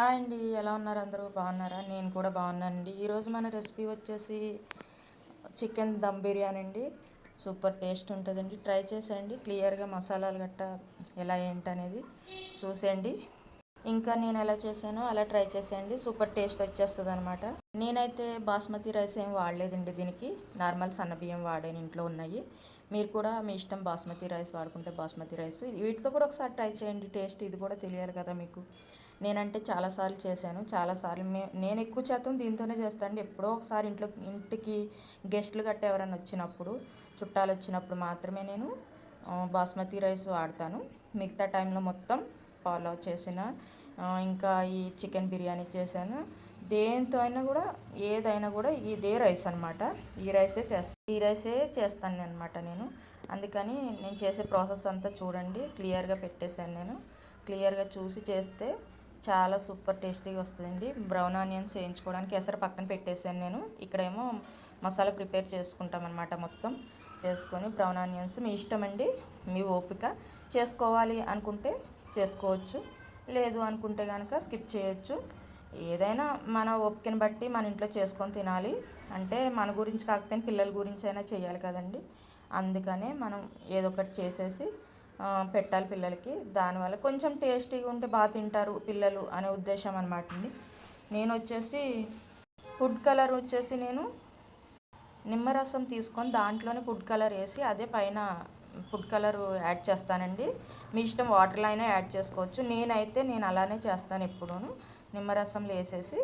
Hi అండి ఎలా ఉన్నారు అందరూ? బాగున్నారా? నేను కూడా బాగున్నానండి. ఈరోజు మన రెసిపీ వచ్చేసి చికెన్ దమ్ బిర్యానీ అండి. సూపర్ టేస్ట్ ఉంటుందండి. ట్రై చేసేయండి. క్లియర్గా మసాలాలు గట్టా ఎలా ఏంటి అనేది చూసేయండి. ఇంకా నేను ఎలా చేశానో అలా ట్రై చేసేయండి. సూపర్ టేస్ట్ వచ్చేస్తుంది అనమాట నేనైతే బాస్మతి రైస్ ఏం వాడలేదండి దీనికి. నార్మల్ సన్న బియ్యం వాడాను ఇంట్లో ఉన్నాయి. మీరు కూడా మీ ఇష్టం బాస్మతి రైస్ వాడుకుంటే బాస్మతి రైస్. వీటితో కూడా ఒకసారి ట్రై చేయండి. టేస్ట్ ఇది కూడా తెలియాలి కదా మీకు. నేనంటే చాలాసార్లు చేశాను చాలాసార్లు మే నేను ఎక్కువ శాతం దీంతోనే చేస్తాను ఎప్పుడో ఒకసారి ఇంట్లో ఇంటికి గెస్ట్లు గట్ట ఎవరైనా వచ్చినప్పుడు చుట్టాలు వచ్చినప్పుడు మాత్రమే నేను బాస్మతి రైస్ వాడతాను. మిగతా టైంలో మొత్తం ఫాలో చేసిన ఇంకా ఈ చికెన్ బిర్యానీ చేశాను. దేంతో అయినా కూడా ఏదైనా కూడా ఇదే రైస్ అనమాట ఈ రైసే చేస్తాను ఈ రైసే చేస్తాను అనమాట నేను. అందుకని నేను చేసే ప్రాసెస్ అంతా చూడండి క్లియర్గా పెట్టేశాను నేను. క్లియర్గా చూసి చేస్తే చాలా సూపర్ టేస్టీగా వస్తుందండి. బ్రౌన్ ఆనియన్స్ వేయించుకోవడానికి ఎసరు పక్కన పెట్టేసాను నేను. ఇక్కడేమో మసాలా ప్రిపేర్ చేసుకుంటాం అనమాట మొత్తం. చేసుకొని బ్రౌన్ ఆనియన్స్ మీ ఇష్టం అండి మీ ఓపిక. చేసుకోవాలి అనుకుంటే చేసుకోవచ్చు లేదు అనుకుంటే కనుక స్కిప్ చేయొచ్చు. ఏదైనా మన ఓపికని బట్టి మన ఇంట్లో చేసుకొని తినాలి. అంటే మన గురించి కాకపోయినా పిల్లల గురించి అయినా చేయాలి కదండి. అందుకనే మనం ఏదో ఒకటి చేసేసి పెట్టాలి పిల్లలకి. దానివల్ల కొంచెం టేస్టీగా ఉంటే బాగా తింటారు పిల్లలు అనే ఉద్దేశం అనమాట అండి. నేను వచ్చేసి ఫుడ్ కలర్ వచ్చేసి నేను నిమ్మరసం తీసుకొని దాంట్లోనే ఫుడ్ కలర్ వేసి అదే పైన ఫుడ్ కలర్ యాడ్ చేస్తానండి. మీ ఇష్టం వాటర్లో అయినా యాడ్ చేసుకోవచ్చు. నేనైతే నేను అలానే చేస్తాను ఎప్పుడూ నిమ్మరసంలో వేసేసి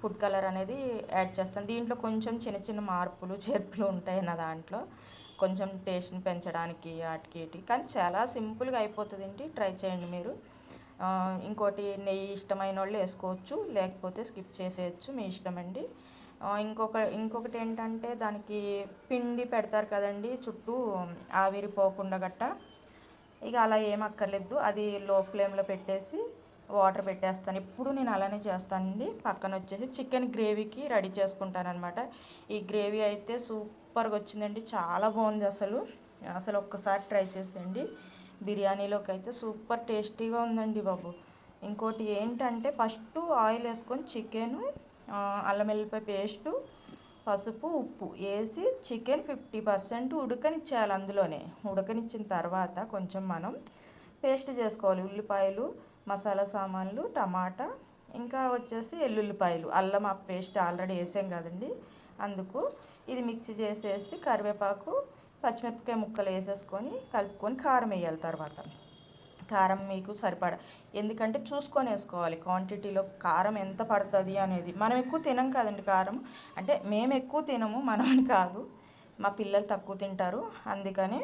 ఫుడ్ కలర్ అనేది యాడ్ చేస్తాను. దీంట్లో కొంచెం చిన్న చిన్న మార్పులు చేర్పులు ఉంటాయి నా దాంట్లో. కొంచెం టేస్ట్ని పెంచడానికి వాటికి కానీ చాలా సింపుల్గా అయిపోతుందండి. ట్రై చేయండి మీరు. ఇంకోటి నెయ్యి ఇష్టమైన వాళ్ళు వేసుకోవచ్చు లేకపోతే స్కిప్ చేసేయచ్చు మీ ఇష్టం అండి ఇంకొక ఇంకొకటి ఏంటంటే దానికి పిండి పెడతారు కదండి చుట్టూ ఆవిరిపోకుండా గట్ట. ఇక అలా ఏం అక్కర్లేదు. అది లో ఫ్లేమ్లో పెట్టేసి వాటర్ పెట్టేస్తాను. ఇప్పుడు నేను అలానే చేస్తానండి. పక్కన వచ్చేసి చికెన్ గ్రేవీకి రెడీ చేసుకుంటాను అనమాట ఈ గ్రేవీ అయితే సూప్ సూపర్గా వచ్చిందండి. చాలా బాగుంది అసలు. అసలు ఒక్కసారి ట్రై చేసేయండి. బిర్యానీలోకి అయితే సూపర్ టేస్టీగా ఉందండి బాబు. ఇంకోటి ఏంటంటే ఫస్ట్ ఆయిల్ వేసుకొని చికెను అల్లం వెల్లిపాయ పేస్టు పసుపు ఉప్పు వేసి చికెన్ ఫిఫ్టీ పర్సెంట్ ఉడకనిచ్చేయాలి అందులోనే. ఉడకనిచ్చిన తర్వాత కొంచెం మనం పేస్ట్ చేసుకోవాలి. ఉల్లిపాయలు మసాలా సామాన్లు టమాటా ఇంకా వచ్చేసి ఎల్లుల్లిపాయలు. అల్లం ఆ పేస్ట్ ఆల్రెడీ వేసాం కదండి. అందుకు ఇది మిక్సీ చేసేసి కరివేపాకు పచ్చిమిరపకాయ ముక్కలు వేసేసుకొని కలుపుకొని కారం వేయాలి తర్వాత. కారం మీకు సరిపడ ఎందుకంటే చూసుకొని వేసుకోవాలి. క్వాంటిటీలో కారం ఎంత పడుతుంది అనేది మనం ఎక్కువ తినం కదండి కారం. అంటే మేము ఎక్కువ తినము మనం కాదు. మా పిల్లలు తక్కువ తింటారు. అందుకని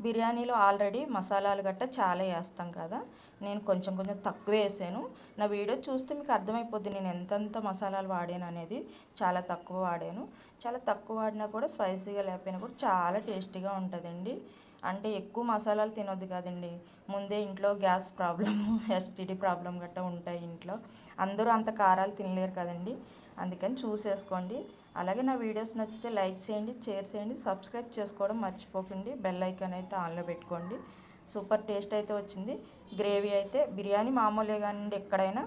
బిర్యానీలో ఆల్రెడీ మసాలాలు గట్ట చాలా వేస్తాం కదా. నేను కొంచెం కొంచెం తక్కువ వేసాను. నా వీడియో చూస్తే మీకు అర్థమైపోద్ది నేను ఎంతెంత మసాలాలు వాడాను అనేది. చాలా తక్కువ వాడాను. చాలా తక్కువ వాడినా కూడా స్పైసీగా లేకపోయినా కూడా చాలా టేస్టీగా ఉంటుందండి. అంటే ఎక్కువ మసాలాలు తినొద్దు కదండి. ముందే ఇంట్లో గ్యాస్ ప్రాబ్లం ఎస్టీడీ ప్రాబ్లం గట్టా ఉంటాయి ఇంట్లో. అందరూ అంత కారాలు తినలేరు కదండి. అందుకని చూసేసుకోండి. అలాగే నా వీడియోస్ నచ్చితే లైక్ చేయండి షేర్ చేయండి సబ్స్క్రైబ్ చేసుకోవడం మర్చిపోకండి. బెల్ ఐకాన్ అయితే ఆన్లో పెట్టుకోండి. సూపర్ టేస్ట్ అయితే వచ్చింది. గ్రేవీ అయితే బిర్యానీ మామూలే కానీ ఎక్కడైనా.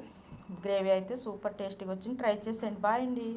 గ్రేవీ అయితే సూపర్ టేస్టీగా వచ్చింది. ట్రై చేసేయండి. బాయ్ అండి.